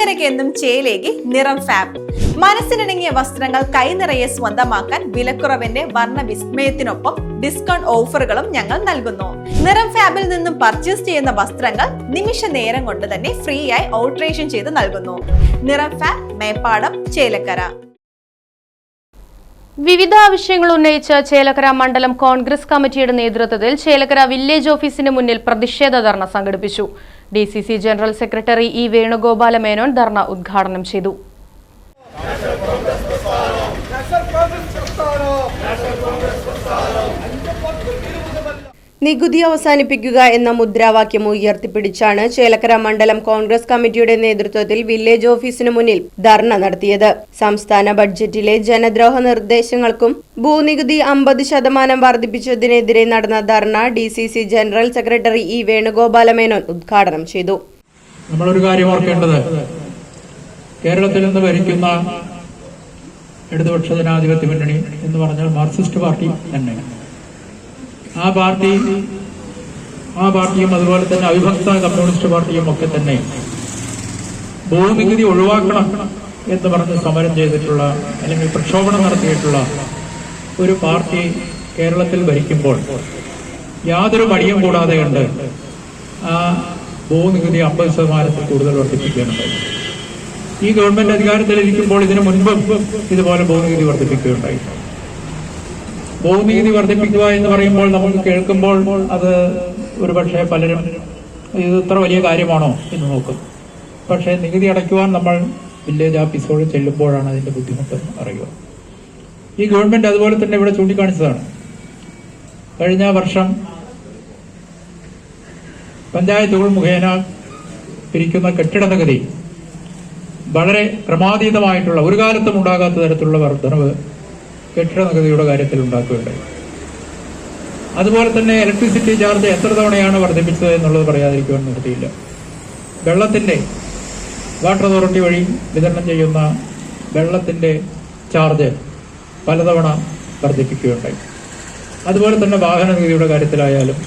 ചേലക്കരയ്ക്ക് എന്നും ചേലേക്ക് നിറം ഫാബ് മനസ്സിനിണങ്ങിയ വസ്ത്രങ്ങൾ കൈനിറയെ സ്വന്തമാക്കാൻ വിലക്കുറവിന്റെ വർണ വിസ്മയത്തിനൊപ്പം ഡിസ്കൗണ്ട് ഓഫറുകളും ഞങ്ങൾ നൽകുന്നു. നിറം ഫാബിൽ നിന്നും പർച്ചേസ് ചെയ്യുന്ന വസ്ത്രങ്ങൾ നിമിഷ നേരം കൊണ്ട് തന്നെ ഫ്രീ ആയി ഓൾട്രേഷൻ ചെയ്ത് നൽകുന്നു. നിറം ഫാബ് മേപ്പാടം ചേലക്കര. വിവിധ ആവശ്യങ്ങൾ ഉന്നയിച്ച് ചേലക്കര മണ്ഡലം കോൺഗ്രസ് കമ്മിറ്റിയുടെ നേതൃത്വത്തിൽ ചേലക്കര വില്ലേജ് ഓഫീസിന് മുന്നിൽ പ്രതിഷേധ ധർണ സംഘടിപ്പിച്ചു. D C C general secretary E Venugopala Menon dharna ഉദ്ഘാടനം ചെയ്തു നികുതി അവസാനിപ്പിക്കുക എന്ന മുദ്രാവാക്യം ഉയർത്തിപ്പിടിച്ചാണ് ചേലക്കര മണ്ഡലം കോൺഗ്രസ് കമ്മിറ്റിയുടെ നേതൃത്വത്തിൽ വില്ലേജ് ഓഫീസിന് മുന്നിൽ ധർണ നടത്തിയത്. സംസ്ഥാന ബഡ്ജറ്റിലെ ജനദ്രോഹ നിർദ്ദേശങ്ങൾക്കും ഭൂനികുതി അമ്പത് ശതമാനം വർദ്ധിപ്പിച്ചതിനെതിരെ നടന്ന dharna D C C general secretary E Venugopala Menon ഉദ്ഘാടനം ചെയ്തു. നമ്മളൊരു കാര്യം ഓർക്കേണ്ടത്. കേരളത്തിൽ നിന്ന് ഭരിക്കുന്ന ഇടതുപക്ഷ ജനാധിപത്യ മുന്നണി എന്ന് പറഞ്ഞാൽ മാർക്സിസ്റ്റ് പാർട്ടി തന്നെ ആ പാർട്ടി ആ പാർട്ടിയും അതുപോലെ തന്നെ അവിഭക്ത കമ്മ്യൂണിസ്റ്റ് പാർട്ടിയും ഒക്കെ തന്നെ ഭൂനികുതി ഒഴിവാക്കണം എന്ന് പറഞ്ഞ് സമരം ചെയ്തിട്ടുള്ള അല്ലെങ്കിൽ പ്രക്ഷോഭണം നടത്തിയിട്ടുള്ള ഒരു പാർട്ടി കേരളത്തിൽ ഭരിക്കുമ്പോൾ യാതൊരു മടിയും കൂടാതെ കണ്ട് ആ ഭൂനികുതി അമ്പത് ശതമാനത്തിൽ കൂടുതൽ വർദ്ധിപ്പിക്കുകയുണ്ടായി. ഈ ഗവൺമെന്റ് അധികാരത്തിലിരിക്കുമ്പോൾ ഇതിനു മുൻപ് ഇതുപോലെ ഭൂനികുതി വർദ്ധിപ്പിക്കുകയുണ്ടായി. ഭൂനികുതി വർദ്ധിപ്പിക്കുക എന്ന് പറയുമ്പോൾ നമ്മൾ കേൾക്കുമ്പോൾ അത് ഒരു പക്ഷേ പലരും ഇത് ഇത്ര വലിയ കാര്യമാണോ എന്ന് നോക്കും. പക്ഷേ നികുതി അടയ്ക്കുവാൻ നമ്മൾ വില്ലേജ് ഓഫീസോട് ചെല്ലുമ്പോഴാണ് അതിന്റെ ബുദ്ധിമുട്ട് അറിയുക. ഈ ഗവൺമെന്റ് അതുപോലെ തന്നെ ഇവിടെ ചൂണ്ടിക്കാണിച്ചതാണ്. കഴിഞ്ഞ വർഷം പഞ്ചായത്തുകൾ മുഖേന പിരിക്കുന്ന കെട്ടിട നികുതി വളരെ ക്രമാതീതമായിട്ടുള്ള ഒരു കാലത്തും ഉണ്ടാകാത്ത തരത്തിലുള്ള വർധനവ് കെട്ടിട നികുതിയുടെ കാര്യത്തിൽ ഉണ്ടാക്കുകയുണ്ടായി. അതുപോലെ തന്നെ ഇലക്ട്രിസിറ്റി ചാർജ് എത്ര തവണയാണ് വർദ്ധിപ്പിച്ചത് എന്നുള്ളത് പറയാതിരിക്കുവാൻ നിർത്തിയില്ല. വെള്ളത്തിന്റെ വാട്ടർ അതോറിറ്റി വഴി വിതരണം ചെയ്യുന്ന വെള്ളത്തിന്റെ ചാർജ് പലതവണ വർദ്ധിപ്പിക്കുകയുണ്ടായി. അതുപോലെ തന്നെ വാഹന നികുതിയുടെ കാര്യത്തിലായാലും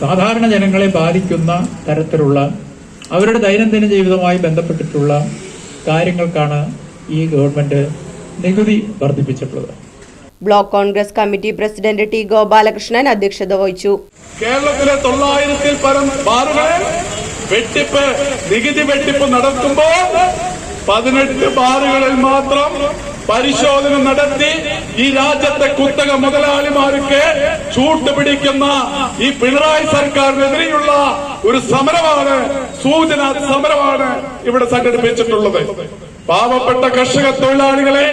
സാധാരണ ജനങ്ങളെ ബാധിക്കുന്ന തരത്തിലുള്ള അവരുടെ ദൈനംദിന ജീവിതവുമായി ബന്ധപ്പെട്ടിട്ടുള്ള കാര്യങ്ങൾക്കാണ് ഈ ഗവൺമെന്റ് നികുതി വർദ്ധിപ്പിച്ചിട്ടുള്ളത് block Congress committee president T Gopalakrishnan അധ്യക്ഷത വഹിച്ചു. കേരളത്തിലെ തൊള്ളായിരത്തിൽ പരം ബാറുകൾ വെട്ടിപ്പ് നികുതി വെട്ടിപ്പ് നടത്തുമ്പോൾ പതിനെട്ട് ബാറുകളിൽ മാത്രം പരിശോധന നടത്തി ഈ രാജ്യത്തെ കുത്തക മുതലാളിമാർക്ക് ചൂട്ടുപിടിക്കുന്ന ഈ പിണറായി സർക്കാരിനെതിരെയുള്ള ഒരു സമരമാണ് സൂചന സമരമാണ് ഇവിടെ സംഘടിപ്പിച്ചിട്ടുള്ളത്. പാവപ്പെട്ട കർഷക തൊഴിലാളികളെ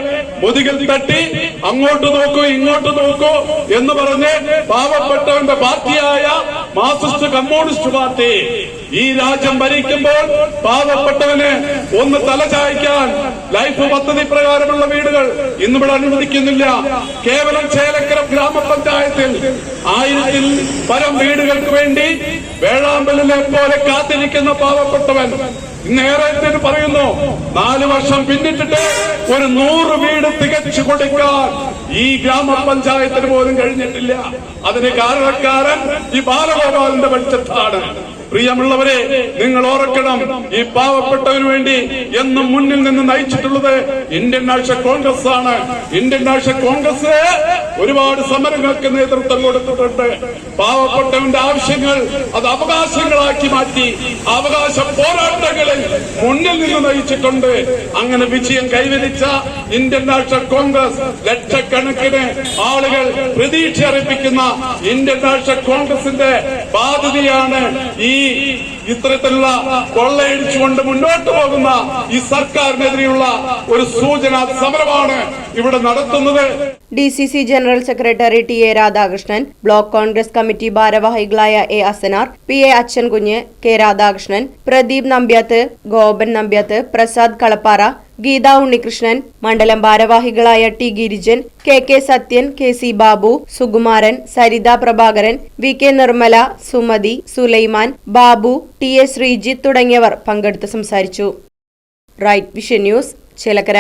മുതുകിൽ തട്ടി അങ്ങോട്ട് നോക്കൂ ഇങ്ങോട്ട് നോക്കൂ എന്ന് പറഞ്ഞ് പാവപ്പെട്ടവന്റെ പാർട്ടിയായ മാർക്സിസ്റ്റ് കമ്മ്യൂണിസ്റ്റ് പാർട്ടി ഈ രാജ്യം ഭരിക്കുമ്പോൾ പാവപ്പെട്ടവന് ഒന്ന് തലചായ്ക്കാൻ ലൈഫ് പദ്ധതി പ്രകാരമുള്ള വീടുകൾ ഇന്നിവിടെ അനുവദിക്കുന്നില്ല. കേവലം ചേലക്കര ഗ്രാമപഞ്ചായത്തിൽ ആയിരത്തിൽ പരം വീടുകൾക്ക് വേണ്ടി വേളാമ്പലിനെ പോലെ കാത്തിരിക്കുന്ന പാവപ്പെട്ടവൻ നേരത്തിന് പറയുന്നു നാല് വർഷം പിന്നിട്ടിട്ട് ഒരു നൂറ് വീട് തികച്ചു കൊടുക്കാൻ ഈ ഗ്രാമപഞ്ചായത്തിന് പോലും കഴിഞ്ഞിട്ടില്ല. അതിന് കാരണക്കാരൻ ഈ ബാലഗോപാലിന്റെ ബഡ്ജറ്റാണ് പ്രിയമുള്ളവരെ നിങ്ങൾ ഓർക്കണം ഈ പാവപ്പെട്ടവന് വേണ്ടി എന്നും മുന്നിൽ നിന്ന് നയിച്ചിട്ടുള്ളത് ഇന്ത്യൻ നാഷണൽ കോൺഗ്രസ് ആണ് ഇന്ത്യൻ നാഷണൽ കോൺഗ്രസ് ഒരുപാട് സമരങ്ങൾക്ക് നേതൃത്വം കൊടുത്തിട്ടുണ്ട്. പാവപ്പെട്ടവന്റെ ആവശ്യങ്ങൾ അത് അവകാശങ്ങളാക്കി മാറ്റി അവകാശ പോരാട്ടങ്ങളിൽ മുന്നിൽ നിന്ന് നയിച്ചിട്ടുണ്ട്. അങ്ങനെ വിജയം കൈവരിച്ച ഇന്ത്യൻ നാഷണൽ കോൺഗ്രസ് ലക്ഷക്കണക്കിന് ആളുകൾ പ്രതീക്ഷ അർപ്പിക്കുന്ന ഇന്ത്യൻ നാഷണൽ കോൺഗ്രസിന്റെ ബാധ്യതയാണ് ഈ ഇത്തരത്തിലുള്ള കൊള്ളയടിച്ചുകൊണ്ട് മുന്നോട്ട് പോകുന്ന ഈ സർക്കാരിനെതിരെയുള്ള ഒരു സൂചന സമരമാണ് ഇവിടെ നടത്തുന്നത്. D C C general secretary T A Radhakrishnan block Congress committee ഭാരവാഹികളായ A Asanar P A Achankunju K Radhakrishnan Pradeep Nambyath Gopan Nambyath Prasad Kalappara Geetha Unnikrishnan മണ്ഡലം ഭാരവാഹികളായ T Girijan K K Sathyan K C Babu Sukumaran Saritha Prabhakaran V K Nirmala Sumathi Sulaiman Babu T A Sreejith തുടങ്ങിയവർ പങ്കെടുത്ത് സംസാരിച്ചു. Right vision news Chelakkara.